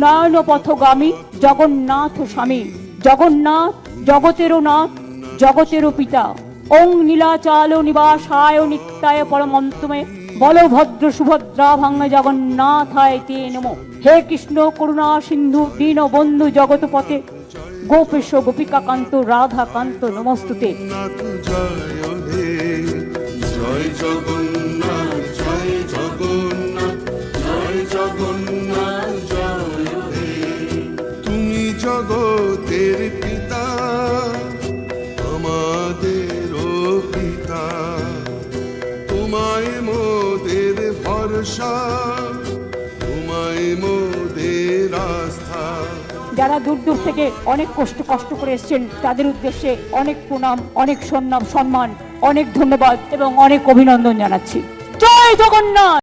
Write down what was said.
উন্নয়ন পথগামী জগন্নাথ স্বামী, জগন্নাথ জগতেরও নাথ, জগতেরও পিতা। ওং নীলাচাল নিবাসায় নিত্যায় পরমন্তমে বলভদ্র সুভদ্রা ভাঙ্গ জগন্নাথায় তে নমো। হে কৃষ্ণ করুণা সিন্ধু, দীন বন্ধু জগৎপথে, গোপেশ গোপিকাকান্ত, রাধাকান্ত নমস্তুতে। জগতের পিতা, আমাদের পিতা। তোমায় মোদের ভরসা, তোমায় মোদের আস্থা। যারা দূর দূর থেকে অনেক কষ্ট কষ্ট করে এসছেন, তাদের উদ্দেশ্যে অনেক প্রণাম, অনেক সম্মান সম্মান, অনেক ধন্যবাদ এবং অনেক অভিনন্দন জানাচ্ছি। জয় জগন্নাথ!